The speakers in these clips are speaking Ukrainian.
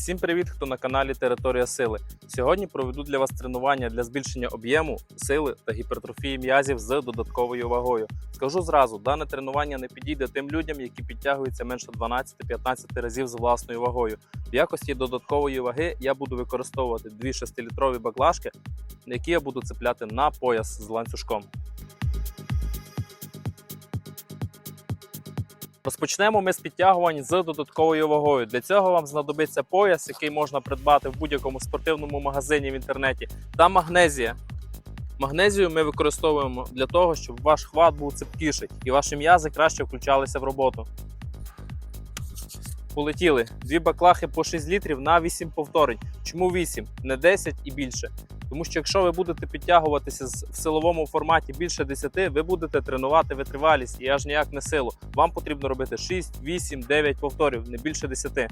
Всім привіт, хто на каналі Територія Сили. Сьогодні проведу для вас тренування для збільшення об'єму, сили та гіпертрофії м'язів з додатковою вагою. Скажу зразу, дане тренування не підійде тим людям, які підтягуються менше 12-15 разів з власною вагою. В якості додаткової ваги я буду використовувати дві 6-літрові баклажки, які я буду цепляти на пояс з ланцюжком. Розпочнемо ми з підтягувань з додатковою вагою. Для цього вам знадобиться пояс, який можна придбати в будь-якому спортивному магазині в інтернеті, та магнезія. Магнезію ми використовуємо для того, щоб ваш хват був цепкіший і ваші м'язи краще включалися в роботу. Полетіли дві баклахи по 6 літрів на 8 повторень. Чому 8? Не 10 і більше. Тому що якщо ви будете підтягуватися в силовому форматі більше 10, ви будете тренувати витривалість і аж ніяк не силу. Вам потрібно робити 6, 8, 9 повторів, не більше 10.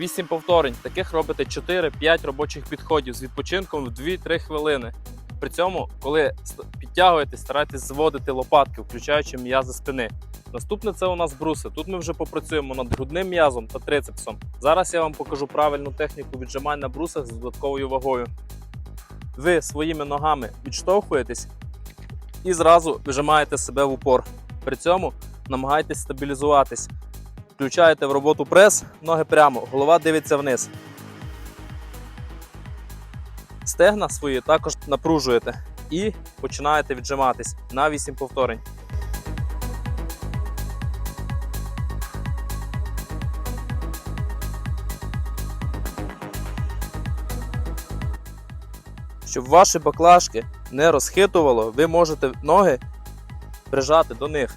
Вісім повторень. Таких робите 4-5 робочих підходів з відпочинком в 2-3 хвилини. При цьому, коли підтягуєтесь, старайтесь зводити лопатки, включаючи м'язи спини. Наступне це у нас бруси. Тут ми вже попрацюємо над грудним м'язом та трицепсом. Зараз я вам покажу правильну техніку віджимань на брусах з додатковою вагою. Ви своїми ногами відштовхуєтесь і зразу вижимаєте себе в упор. При цьому намагайтесь стабілізуватись. Включаєте в роботу прес, ноги прямо, голова дивиться вниз. Стегна свої також напружуєте і починаєте віджиматись на 8 повторень. Щоб ваші баклажки не розхитувало, ви можете ноги прижати до них.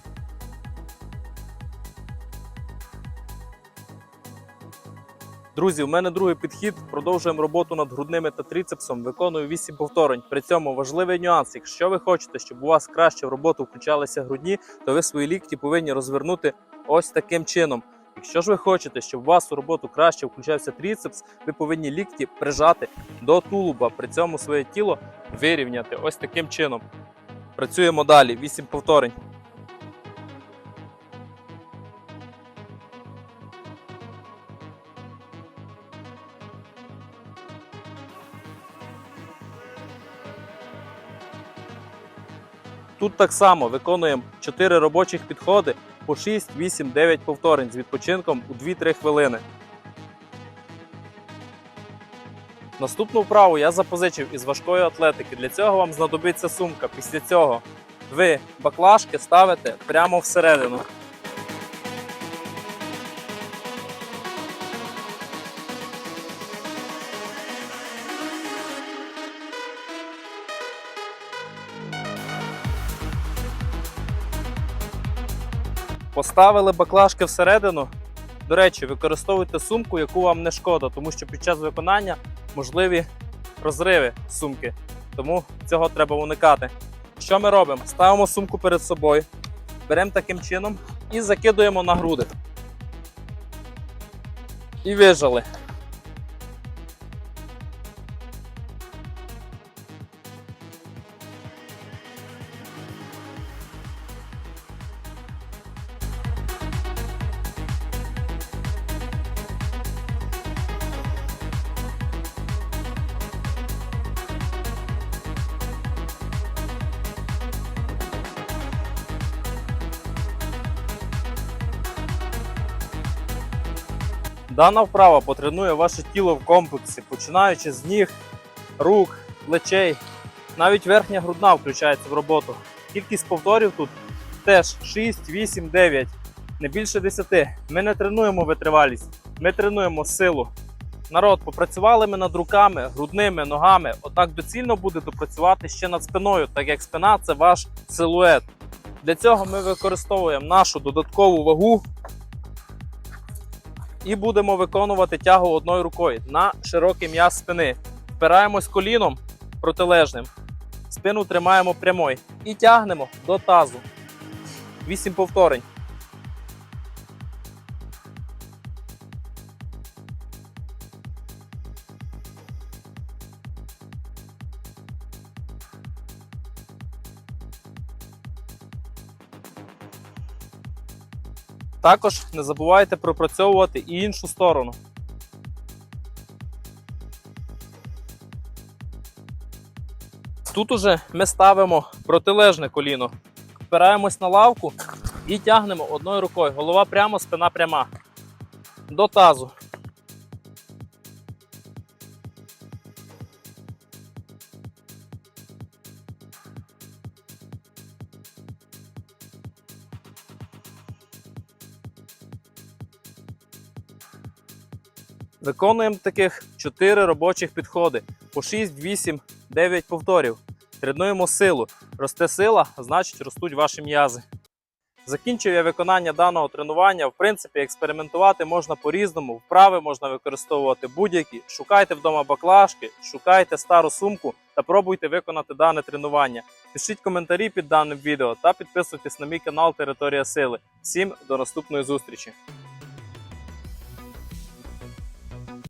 Друзі, у мене другий підхід. Продовжуємо роботу над грудними та трицепсом. Виконую 8 повторень. При цьому важливий нюанс. Якщо ви хочете, щоб у вас краще в роботу включалися грудні, то ви свої лікті повинні розвернути ось таким чином. Якщо ж ви хочете, щоб у вас у роботу краще включався трицепс, ви повинні лікті прижати до тулуба. При цьому своє тіло вирівняти ось таким чином. Працюємо далі. 8 повторень. Тут так само виконуємо 4 робочих підходи по 6, 8, 9 повторень з відпочинком у 2-3 хвилини. Наступну вправу я запозичив із важкої атлетики. Для цього вам знадобиться сумка. Після цього ви баклажки ставите прямо всередину. Поставили баклажки всередину. До речі, використовуйте сумку, яку вам не шкода, тому що під час виконання можливі розриви сумки. Тому цього треба уникати. Що ми робимо? Ставимо сумку перед собою, беремо таким чином і закидуємо на груди. І вижали. Дана вправа потренує ваше тіло в комплексі, починаючи з ніг, рук, плечей. Навіть верхня грудна включається в роботу. Кількість повторів тут теж 6, 8, 9, не більше 10. Ми не тренуємо витривалість, ми тренуємо силу. Народ, попрацювали ми над руками, грудними, ногами. Однак доцільно буде допрацювати ще над спиною, так як спина це ваш силует. Для цього ми використовуємо нашу додаткову вагу І будемо виконувати тягу одною рукою на широкий м'яз спини. Впираємось коліном протилежним. Спину тримаємо прямою і тягнемо до тазу. 8 повторень. Також не забувайте пропрацьовувати і іншу сторону. Тут уже ми ставимо протилежне коліно. Впираємось на лавку і тягнемо одною рукою. Голова прямо, спина пряма. До тазу. Виконуємо таких 4 робочих підходи по 6, 8, 9 повторів. Тренуємо силу. Росте сила, значить ростуть ваші м'язи. Закінчив я виконання даного тренування. В принципі, експериментувати можна по-різному. Вправи можна використовувати будь-які. Шукайте вдома баклажки, шукайте стару сумку та пробуйте виконати дане тренування. Пишіть коментарі під даним відео та підписуйтесь на мій канал Територія Сили. Всім до наступної зустрічі!